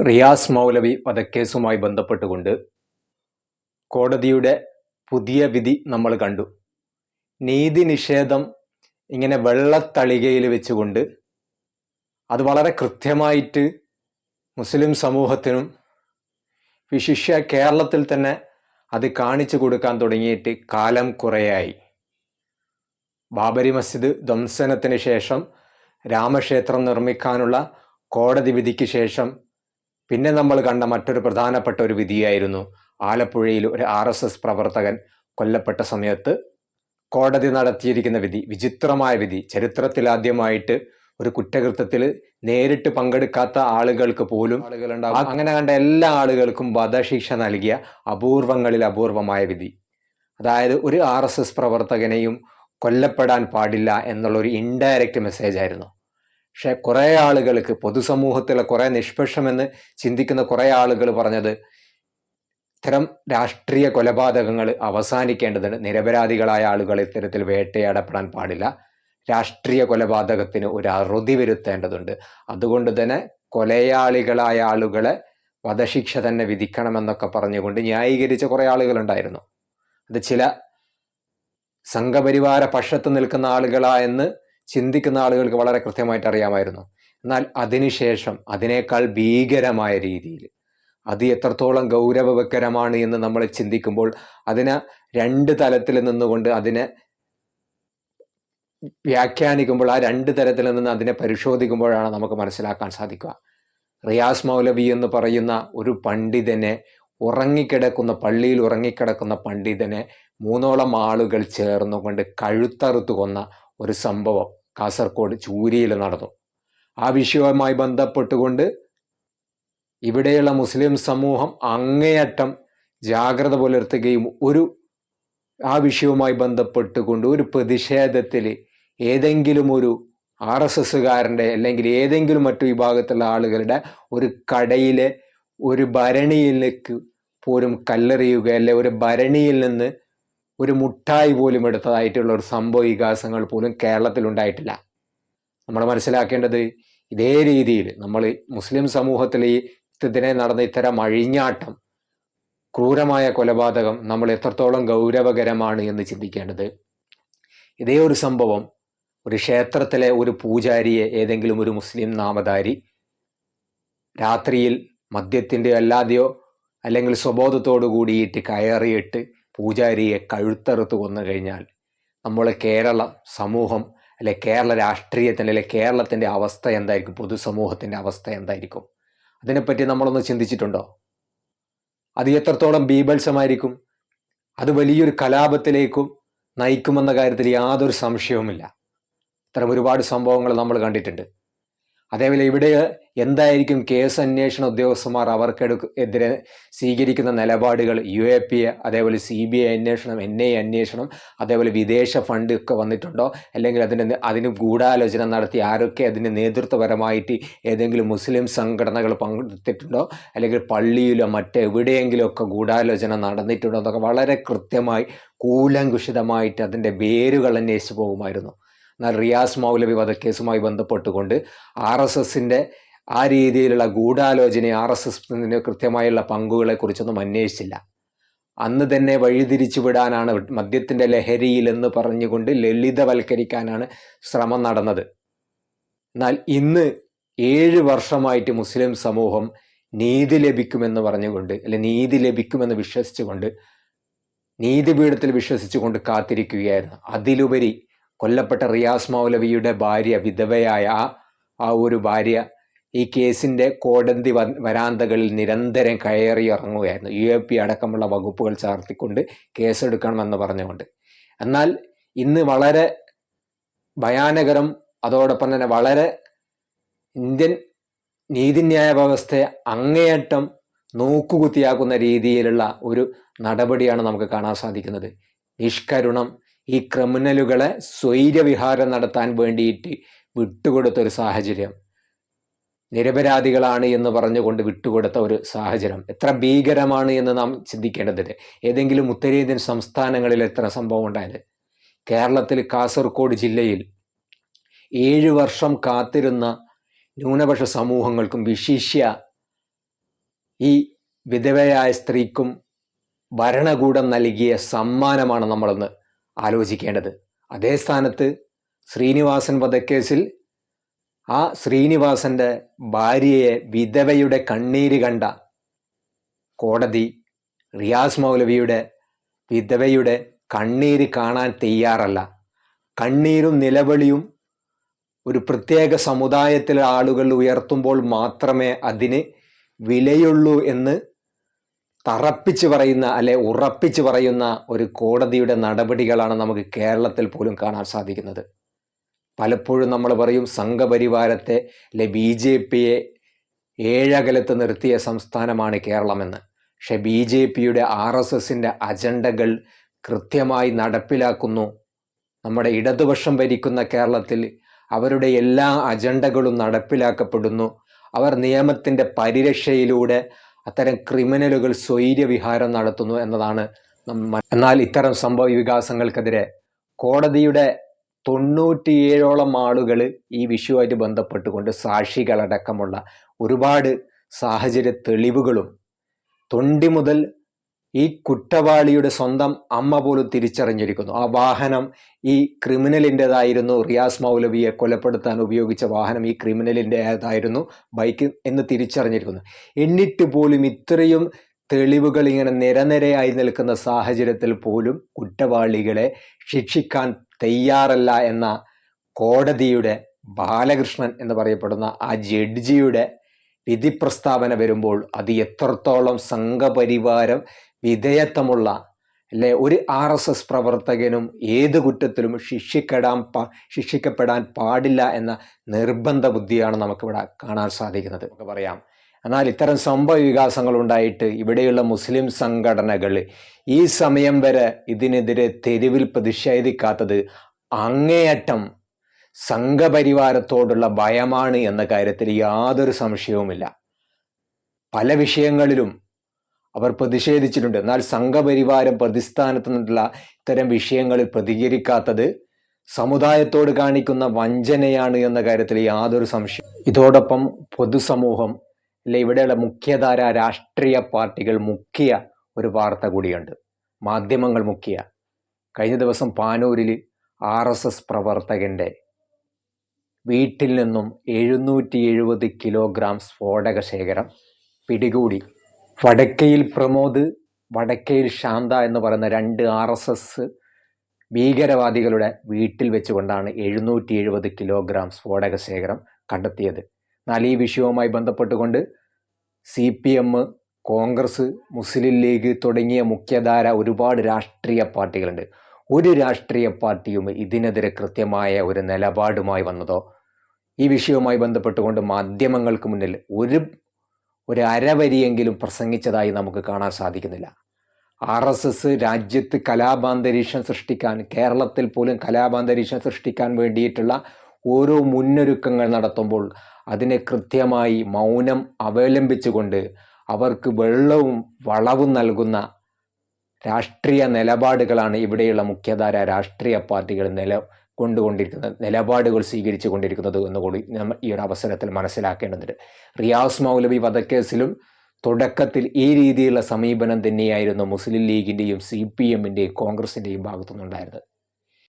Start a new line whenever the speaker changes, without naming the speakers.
റിയാസ് മൗലവി വധക്കേസുമായി ബന്ധപ്പെട്ടുകൊണ്ട് കോടതിയുടെ പുതിയ വിധി നമ്മൾ കണ്ടു. നീതി നിഷേധം ഇങ്ങനെ വെള്ളത്തളികയിൽ വെച്ചുകൊണ്ട് അത് വളരെ കൃത്യമായിട്ട് മുസ്ലിം സമൂഹത്തിനും വിശിഷ്യ കേരളത്തിൽ തന്നെ അത് കാണിച്ചു കൊടുക്കാൻ തുടങ്ങിയിട്ട് കാലം കുറേയായി. ബാബരി മസ്ജിദ് ധ്വംസനത്തിന് ശേഷം രാമക്ഷേത്രം നിർമ്മിക്കാനുള്ള കോടതി വിധിക്ക് ശേഷം പിന്നെ നമ്മൾ കണ്ട മറ്റൊരു പ്രധാനപ്പെട്ട ഒരു വിധിയായിരുന്നു ആലപ്പുഴയിൽ ഒരു ആർ എസ് എസ് പ്രവർത്തകൻ കൊല്ലപ്പെട്ട സമയത്ത് കോടതി നടത്തിയിരിക്കുന്ന വിധി വിചിത്രമായ വിധി. ചരിത്രത്തിൽ ആദ്യമായിട്ട് ഒരു കുറ്റകൃത്യത്തിൽ നേരിട്ട് പങ്കെടുക്കാത്ത ആളുകൾക്ക് പോലും ആളുകളുണ്ടാവും. അങ്ങനെ കണ്ട എല്ലാ ആളുകൾക്കും വധശിക്ഷ നൽകിയ അപൂർവങ്ങളിൽ അപൂർവമായ വിധി. അതായത് ഒരു ആർ എസ് എസ് പ്രവർത്തകനെയും കൊല്ലപ്പെടാൻ പാടില്ല എന്നുള്ള ഒരു ഇൻഡയറക്റ്റ് മെസ്സേജ് ആയിരുന്നു. പക്ഷെ കുറേ ആളുകൾക്ക് പൊതുസമൂഹത്തിലെ കുറേ നിഷ്പക്ഷമെന്ന് ചിന്തിക്കുന്ന കുറേ ആളുകൾ പറഞ്ഞത് ഇത്തരം രാഷ്ട്രീയ കൊലപാതകങ്ങൾ അവസാനിക്കേണ്ടതുണ്ട് നിരപരാധികളായ ആളുകൾ ഇത്തരത്തിൽ വേട്ടയാടപ്പെടാൻ പാടില്ല. രാഷ്ട്രീയ കൊലപാതകത്തിന് ഒരു അറുതി വരുത്തേണ്ടതുണ്ട്. അതുകൊണ്ട് തന്നെ കൊലയാളികളായ ആളുകളെ വധശിക്ഷ തന്നെ വിധിക്കണമെന്നൊക്കെ പറഞ്ഞുകൊണ്ട് ന്യായീകരിച്ച കുറേ ആളുകളുണ്ടായിരുന്നു. അത് ചില സംഘപരിവാര പക്ഷത്ത് നിൽക്കുന്ന ആളുകളായെന്ന് ചിന്തിക്കുന്ന ആളുകൾക്ക് വളരെ കൃത്യമായിട്ട് അറിയാമായിരുന്നു. എന്നാൽ അതിനുശേഷം അതിനേക്കാൾ ഭീകരമായ രീതിയിൽ അത് എത്രത്തോളം ഗൗരവവക്കരമാണ് എന്ന് നമ്മൾ ചിന്തിക്കുമ്പോൾ അതിനെ രണ്ട് തലത്തിൽ നിന്നുകൊണ്ട് അതിനെ വ്യാഖ്യാനിക്കുമ്പോൾ ആ രണ്ട് തരത്തിൽ നിന്ന് അതിനെ പരിശോധിക്കുമ്പോഴാണ് നമുക്ക് മനസ്സിലാക്കാൻ സാധിക്കുക. റിയാസ് മൗലവി എന്ന് പറയുന്ന ഒരു പണ്ഡിതനെ ഉറങ്ങിക്കിടക്കുന്ന പള്ളിയിൽ ഉറങ്ങിക്കിടക്കുന്ന പണ്ഡിതനെ മൂന്നോളം ആളുകൾ ചേർന്നുകൊണ്ട് കഴുത്തറുത്തു കൊന്ന ഒരു സംഭവം. കാസർഗോഡ് ചൂരിയിൽ നടന്നു. ആ വിഷയവുമായി ബന്ധപ്പെട്ടുകൊണ്ട് ഇവിടെയുള്ള മുസ്ലിം സമൂഹം അങ്ങേയറ്റം ജാഗ്രത പുലർത്തുകയും ഒരു ആ വിഷയവുമായി ബന്ധപ്പെട്ടുകൊണ്ട് ഒരു പ്രതിഷേധത്തിൽ ഏതെങ്കിലും ഒരു ആർ എസ് എസ്സുകാരന്റെ അല്ലെങ്കിൽ ഏതെങ്കിലും മറ്റു വിഭാഗത്തിലുള്ള ആളുകളുടെ ഒരു കടയിലെ ഒരു ഭരണിയിലേക്ക് പോലും കല്ലെറിയുക അല്ലെ ഒരു ഭരണിയിൽ നിന്ന് ഒരു മുട്ടായി പോലും എടുത്തതായിട്ടുള്ള ഒരു സംഭവ വികാസങ്ങൾ പോലും കേരളത്തിൽ ഉണ്ടായിട്ടില്ല. നമ്മൾ മനസ്സിലാക്കേണ്ടത് ഇതേ രീതിയിൽ നമ്മൾ മുസ്ലിം സമൂഹത്തിൽ ഈ ഇതിനെ നടന്ന ഇത്തരം അഴിഞ്ഞാട്ടം ക്രൂരമായ കൊലപാതകം നമ്മൾ എത്രത്തോളം ഗൗരവകരമാണ് എന്ന് ചിന്തിക്കേണ്ടത്. ഇതേ ഒരു സംഭവം ഒരു ക്ഷേത്രത്തിലെ ഒരു പൂജാരിയെ ഏതെങ്കിലും ഒരു മുസ്ലിം നാമധാരി രാത്രിയിൽ മദ്യത്തിന്റെ അല്ലാതെയോ അല്ലെങ്കിൽ സ്വബോധത്തോടു കൂടിയിട്ട് കയറിയിട്ട് പൂജാരിയെ കഴുത്തറുത്ത് കൊന്നു കഴിഞ്ഞാൽ നമ്മളെ കേരള സമൂഹം അല്ലെ കേരള രാഷ്ട്രീയത്തിന്റെ അല്ലെ കേരളത്തിന്റെ അവസ്ഥ എന്തായിരിക്കും? പൊതുസമൂഹത്തിന്റെ അവസ്ഥ എന്തായിരിക്കും? അതിനെപ്പറ്റി നമ്മളൊന്ന് ചിന്തിച്ചിട്ടുണ്ടോ? അത് എത്രത്തോളം ബീഭത്സമായിരിക്കും? അത് വലിയൊരു കലാപത്തിലേക്കും നയിക്കുമെന്ന കാര്യത്തിൽ യാതൊരു സംശയവുമില്ല. ഇത്തരം ഒരുപാട് സംഭവങ്ങൾ നമ്മൾ കണ്ടിട്ടുണ്ട്. അതേപോലെ ഇവിടെ എന്തായിരിക്കും കേസ് അന്വേഷണ ഉദ്യോഗസ്ഥന്മാർ അവർക്കെടുക്ക് എതിരെ സ്വീകരിക്കുന്ന നിലപാടുകൾ? യു എ പി എ അതേപോലെ സി ബി ഐ അന്വേഷണം എൻ ഐ അന്വേഷണം അതേപോലെ വിദേശ ഫണ്ട് ഒക്കെ വന്നിട്ടുണ്ടോ? അല്ലെങ്കിൽ അതിന് അതിന് ഗൂഢാലോചന നടത്തി ആരൊക്കെ അതിന് നേതൃത്വപരമായിട്ട് ഏതെങ്കിലും മുസ്ലിം സംഘടനകൾ പങ്കെടുത്തിട്ടുണ്ടോ? അല്ലെങ്കിൽ പള്ളിയിലോ മറ്റെവിടെയെങ്കിലും ഒക്കെ ഗൂഢാലോചന നടന്നിട്ടുണ്ടോ? എന്നൊക്കെ വളരെ കൃത്യമായി കൂലങ്കുഷിതമായിട്ട് അതിന്റെ വേരുകൾ അന്വേഷിച്ച് പോകുമായിരുന്നു. എന്നാൽ റിയാസ് മൗലവി വധക്കേസുമായി ബന്ധപ്പെട്ടുകൊണ്ട് ആർ എസ് എസിന്റെ ആ രീതിയിലുള്ള ഗൂഢാലോചന ആർ എസ് എസിന് കൃത്യമായുള്ള പങ്കുകളെ കുറിച്ചൊന്നും അന്വേഷിച്ചില്ല. അന്ന് തന്നെ വഴിതിരിച്ചു വിടാനാണ് മദ്യത്തിന്റെ ലഹരിയിൽ എന്ന് പറഞ്ഞുകൊണ്ട് ലളിതവൽക്കരിക്കാനാണ് ശ്രമം നടന്നത്. എന്നാൽ ഇന്ന് ഏഴ് വർഷമായിട്ട് മുസ്ലിം സമൂഹം നീതി ലഭിക്കുമെന്ന് പറഞ്ഞുകൊണ്ട് അല്ലെ നീതി ലഭിക്കുമെന്ന് വിശ്വസിച്ചുകൊണ്ട് നീതിപീഠത്തിൽ വിശ്വസിച്ചുകൊണ്ട് കാത്തിരിക്കുകയായിരുന്നു. അതിലുപരി കൊല്ലപ്പെട്ട റിയാസ് മൗലവിയുടെ ഭാര്യ വിധവയായ ആ ഒരു ഭാര്യ ഈ കേസിന്റെ കോടതി വരാന്തകളിൽ നിരന്തരം കയറി ഇറങ്ങുകയായിരുന്നു. യു എ പി അടക്കമുള്ള വകുപ്പുകൾ ചാർത്തിക്കൊണ്ട് കേസെടുക്കണമെന്ന് പറഞ്ഞുകൊണ്ട്. എന്നാൽ ഇന്ന് വളരെ ഭയാനകരം അതോടൊപ്പം തന്നെ വളരെ ഇന്ത്യൻ നീതിന്യായ വ്യവസ്ഥയെ അങ്ങേയറ്റം നോക്കുകുത്തിയാക്കുന്ന രീതിയിലുള്ള ഒരു നടപടിയാണ് നമുക്ക് കാണാൻ സാധിക്കുന്നത്. നിഷ്കരുണം ഈ ക്രിമിനലുകളെ സ്വൈര്യവിഹാരം നടത്താൻ വേണ്ടിയിട്ട് വിട്ടുകൊടുത്ത ഒരു സാഹചര്യം. നിരപരാധികളാണ് എന്ന് പറഞ്ഞുകൊണ്ട് വിട്ടുകൊടുത്ത ഒരു സാഹചര്യം. എത്ര ഭീകരമാണ് എന്ന് നാം ചിന്തിക്കേണ്ടതുണ്ട് ഏതെങ്കിലും ഉത്തരേന്ത്യൻ സംസ്ഥാനങ്ങളിൽ എത്ര സംഭവം ഉണ്ടായത്. കേരളത്തിൽ കാസർഗോഡ് ജില്ലയിൽ ഏഴ് വർഷം കാത്തിരുന്ന ന്യൂനപക്ഷ സമൂഹങ്ങൾക്കും വിശിഷ്യ ഈ വിധവയായ സ്ത്രീക്കും ഭരണകൂടം നൽകിയ സമ്മാനമാണ് നമ്മളൊന്ന് ആലോചിക്കേണ്ടത്. അതേ സ്ഥാനത്ത് ശ്രീനിവാസൻ വധക്കേസിൽ ആ ശ്രീനിവാസന്റെ ഭാര്യയെ വിധവയുടെ കണ്ണീര് കണ്ട കോടതി റിയാസ് മൗലവിയുടെ വിധവയുടെ കണ്ണീര് കാണാൻ തയ്യാറല്ല. കണ്ണീരും നിലവിളിയും ഒരു പ്രത്യേക സമുദായത്തിലെ ആളുകൾ ഉയർത്തുമ്പോൾ മാത്രമേ അതിന് വിലയുള്ളൂ എന്ന് തറപ്പിച്ച് പറയുന്ന അല്ലെ ഉറപ്പിച്ച് പറയുന്ന ഒരു കോടതിയുടെ നടപടികളാണ് നമുക്ക് കേരളത്തിൽ പോലും കാണാൻ സാധിക്കുന്നത്. പലപ്പോഴും നമ്മൾ പറയും സംഘപരിവാരത്തെ അല്ലെ ബി ജെ പിയെ ഏഴകലത്ത് നിർത്തിയ സംസ്ഥാനമാണ് കേരളമെന്ന്. പക്ഷെ ബി ജെ പിയുടെ ആർ എസ് എസിന്റെ അജണ്ടകൾ കൃത്യമായി നടപ്പിലാക്കുന്നു. നമ്മുടെ ഇടതുപക്ഷം ഭരിക്കുന്ന കേരളത്തിൽ അവരുടെ എല്ലാ അജണ്ടകളും നടപ്പിലാക്കപ്പെടുന്നു. അവർ നിയമത്തിന്റെ പരിരക്ഷയിലൂടെ അത്തരം ക്രിമിനലുകൾ സ്വൈര്യവിഹാരം നടത്തുന്നു എന്നതാണ് എന്നാൽ ഇത്തരം സംഭവ വികാസങ്ങൾക്കെതിരെ കോടതിയുടെ തൊണ്ണൂറ്റിയേഴോളം ആളുകൾ ഈ വിഷയവുമായിട്ട് ബന്ധപ്പെട്ടുകൊണ്ട് സാക്ഷികളടക്കമുള്ള ഒരുപാട് സാഹചര്യ തെളിവുകളും തൊണ്ടി മുതൽ ഈ കുറ്റവാളിയുടെ സ്വന്തം അമ്മ പോലും തിരിച്ചറിഞ്ഞിരിക്കുന്നു. ആ വാഹനം ഈ ക്രിമിനലിന്റെതായിരുന്നു. റിയാസ് മൗലവിയെ കൊലപ്പെടുത്താൻ ഉപയോഗിച്ച വാഹനം ഈ ക്രിമിനലിന്റെതായിരുന്നു. ബൈക്ക് എന്ന് തിരിച്ചറിഞ്ഞിരിക്കുന്നു. എന്നിട്ട് പോലും ഇത്രയും തെളിവുകൾ ഇങ്ങനെ നിരനിരയായി നിൽക്കുന്ന സാഹചര്യത്തിൽ പോലും കുറ്റവാളികളെ ശിക്ഷിക്കാൻ തയ്യാറല്ല എന്ന കോടതിയുടെ ബാലകൃഷ്ണൻ എന്ന് പറയപ്പെടുന്ന ആ ജഡ്ജിയുടെ വിധി പ്രസ്താവന വരുമ്പോൾ അത് എത്രത്തോളം സംഘപരിവാരം വിധേയത്വമുള്ള അല്ലെ ഒരു ആർ എസ് എസ് പ്രവർത്തകനും ഏത് കുറ്റത്തിലും ശിക്ഷിക്കടാൻ പാ ശിക്ഷിക്കപ്പെടാൻ പാടില്ല എന്ന നിർബന്ധ ബുദ്ധിയാണ് നമുക്കിവിടെ കാണാൻ സാധിക്കുന്നത്. നമുക്ക് പറയാം. എന്നാൽ ഇത്തരം സംഭവ വികാസങ്ങൾ ഉണ്ടായിട്ട് ഇവിടെയുള്ള മുസ്ലിം സംഘടനകൾ ഈ സമയം വരെ ഇതിനെതിരെ തെരുവിൽ പ്രതിഷേധിക്കാത്തത് അങ്ങേയറ്റം സംഘപരിവാരത്തോടുള്ള ഭയമാണ് എന്ന കാര്യത്തിൽ യാതൊരു സംശയവുമില്ല. പല വിഷയങ്ങളിലും അവർ പ്രതിഷേധിച്ചിട്ടുണ്ട്. എന്നാൽ സംഘപരിവാരം പ്രതിസ്ഥാനത്ത് നിന്നുള്ള ഇത്തരം വിഷയങ്ങളിൽ പ്രതികരിക്കാത്തത് സമുദായത്തോട് കാണിക്കുന്ന വഞ്ചനയാണ് എന്ന കാര്യത്തിൽ യാതൊരു സംശയം. ഇതോടൊപ്പം പൊതുസമൂഹം അല്ലെ ഇവിടെയുള്ള മുഖ്യധാര രാഷ്ട്രീയ പാർട്ടികൾ മുഖ്യ ഒരു വാർത്ത കൂടിയുണ്ട്. മാധ്യമങ്ങൾ മുഖ്യ കഴിഞ്ഞ ദിവസം പാനൂരിൽ ആർ എസ് എസ് പ്രവർത്തകന്റെ വീട്ടിൽ നിന്നും എഴുന്നൂറ്റി എഴുപത് കിലോഗ്രാം സ്ഫോടക ശേഖരം പിടികൂടി. വടക്കയിൽ പ്രമോദ് വടക്കയിൽ ശാന്ത എന്ന് പറയുന്ന രണ്ട് ആർ എസ് എസ് ഭീകരവാദികളുടെ വീട്ടിൽ വെച്ചുകൊണ്ടാണ് എഴുന്നൂറ്റി എഴുപത് കിലോഗ്രാം സ്ഫോടക ശേഖരം കണ്ടെത്തിയത്. എന്നാൽ ഈ വിഷയവുമായി ബന്ധപ്പെട്ടുകൊണ്ട് C P M Congress Muslim League തുടങ്ങിയ മുഖ്യധാര ഒരുപാട് രാഷ്ട്രീയ പാർട്ടികളുണ്ട്. ഒരു രാഷ്ട്രീയ പാർട്ടിയും ഇതിനെതിരെ കൃത്യമായ ഒരു നിലപാടുമായി വന്നതോ ഈ വിഷയവുമായി ബന്ധപ്പെട്ടുകൊണ്ട് മാധ്യമങ്ങൾക്ക് മുന്നിൽ ഒരു ഒരു അരവരിയെങ്കിലും പ്രസംഗിച്ചതായി നമുക്ക് കാണാൻ സാധിക്കുന്നില്ല. ആർ എസ് എസ് രാജ്യത്ത് കലാപാന്തരീക്ഷം സൃഷ്ടിക്കാൻ കേരളത്തിൽ പോലും കലാപാന്തരീക്ഷം സൃഷ്ടിക്കാൻ വേണ്ടിയിട്ടുള്ള ഓരോ മുന്നൊരുക്കങ്ങൾ നടത്തുമ്പോൾ അതിനെ കൃത്യമായി മൗനം അവലംബിച്ചുകൊണ്ട് അവർക്ക് വെള്ളവും വളവും നൽകുന്ന രാഷ്ട്രീയ നിലപാടുകളാണ് ഇവിടെയുള്ള മുഖ്യധാര രാഷ്ട്രീയ പാർട്ടികൾ നില കൊണ്ടുകൊണ്ടിരിക്കുന്നത് നിലപാടുകൾ സ്വീകരിച്ചു കൊണ്ടിരിക്കുന്നത് എന്നുകൂടി നമ്മൾ ഈ ഒരു അവസരത്തിൽ മനസ്സിലാക്കേണ്ടതുണ്ട്. റിയാസ് മൗലവി വധക്കേസിലും തുടക്കത്തിൽ ഈ രീതിയിലുള്ള സമീപനം തന്നെയായിരുന്നു മുസ്ലിം ലീഗിന്റെയും സി പി എമ്മിന്റെയും കോൺഗ്രസിന്റെയും ഭാഗത്തുനിന്നുണ്ടായിരുന്നത്.